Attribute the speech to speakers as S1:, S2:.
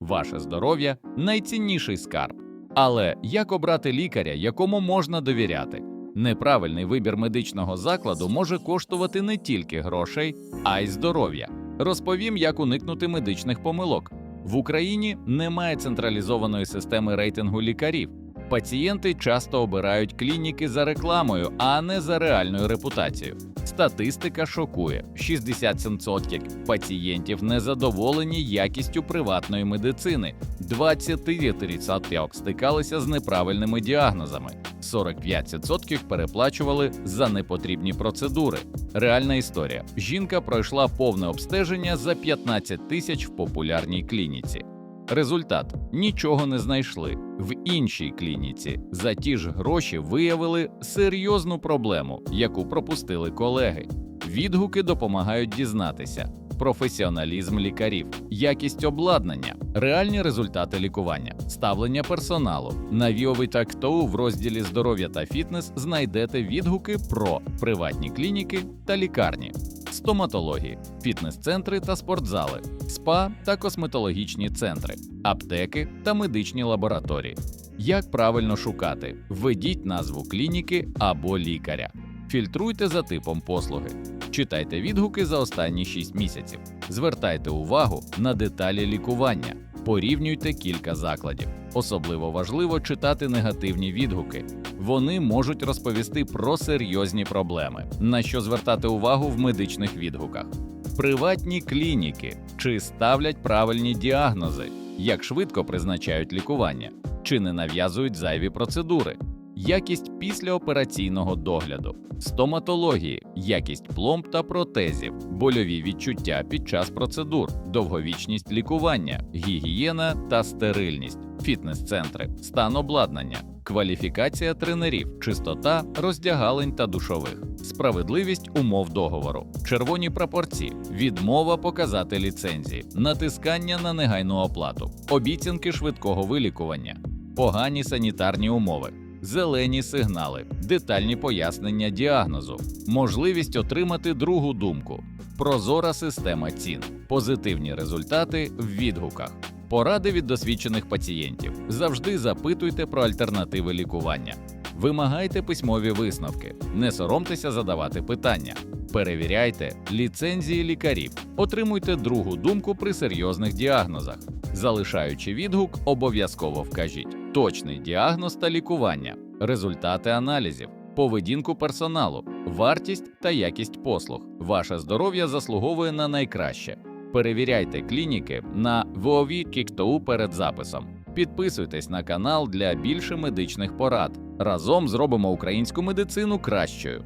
S1: Ваше здоров'я найцінніший скарб. Але як обрати лікаря, якому можна довіряти? Неправильний вибір медичного закладу може коштувати не тільки грошей, а й здоров'я. Розповім, як уникнути медичних помилок. В Україні немає централізованої системи рейтингу лікарів. Пацієнти часто обирають клініки за рекламою, а не за реальною репутацією. Статистика шокує: 67% пацієнтів незадоволені якістю приватної медицини, 23% стикалися з неправильними діагнозами, 45% переплачували за непотрібні процедури. Реальна історія: жінка пройшла повне обстеження за 15 тисяч в популярній клініці. Результат нічого не знайшли. В іншій клініці за ті ж гроші виявили серйозну проблему, яку пропустили колеги. Відгуки допомагають дізнатися. Професіоналізм лікарів, якість обладнання, реальні результати лікування, ставлення персоналу. На Віовитактоу в розділі здоров'я та фітнес знайдете відгуки про приватні клініки та лікарні, стоматології, фітнес-центри та спортзали, спа та косметологічні центри, аптеки та медичні лабораторії. Як правильно шукати? Введіть назву клініки або лікаря. Фільтруйте за типом послуги. Читайте відгуки за останні 6 місяців. Звертайте увагу на деталі лікування. Порівнюйте кілька закладів. Особливо важливо читати негативні відгуки. Вони можуть розповісти про серйозні проблеми, на що звертати увагу в медичних відгуках. Приватні клініки. Чи ставлять правильні діагнози, як швидко призначають лікування, чи не нав'язують зайві процедури, якість післяопераційного догляду, стоматології, якість пломб та протезів, больові відчуття під час процедур, довговічність лікування, гігієна та стерильність, фітнес-центри, стан обладнання, кваліфікація тренерів, чистота роздягалень та душових, справедливість умов договору, червоні прапорці, відмова показати ліцензії, натискання на негайну оплату, обіцянки швидкого вилікування, погані санітарні умови. Зелені сигнали, детальні пояснення діагнозу, можливість отримати другу думку, прозора система цін, позитивні результати в відгуках, поради від досвідчених пацієнтів. Завжди запитуйте про альтернативи лікування. Вимагайте письмові висновки, не соромтеся задавати питання. Перевіряйте ліцензії лікарів, отримуйте другу думку при серйозних діагнозах. Залишаючи відгук, обов'язково вкажіть точний діагноз та лікування, результати аналізів, поведінку персоналу, вартість та якість послуг. Ваше здоров'я заслуговує на найкраще. Перевіряйте клініки на VOV перед записом. Підписуйтесь на канал для більше медичних порад. Разом зробимо українську медицину кращою.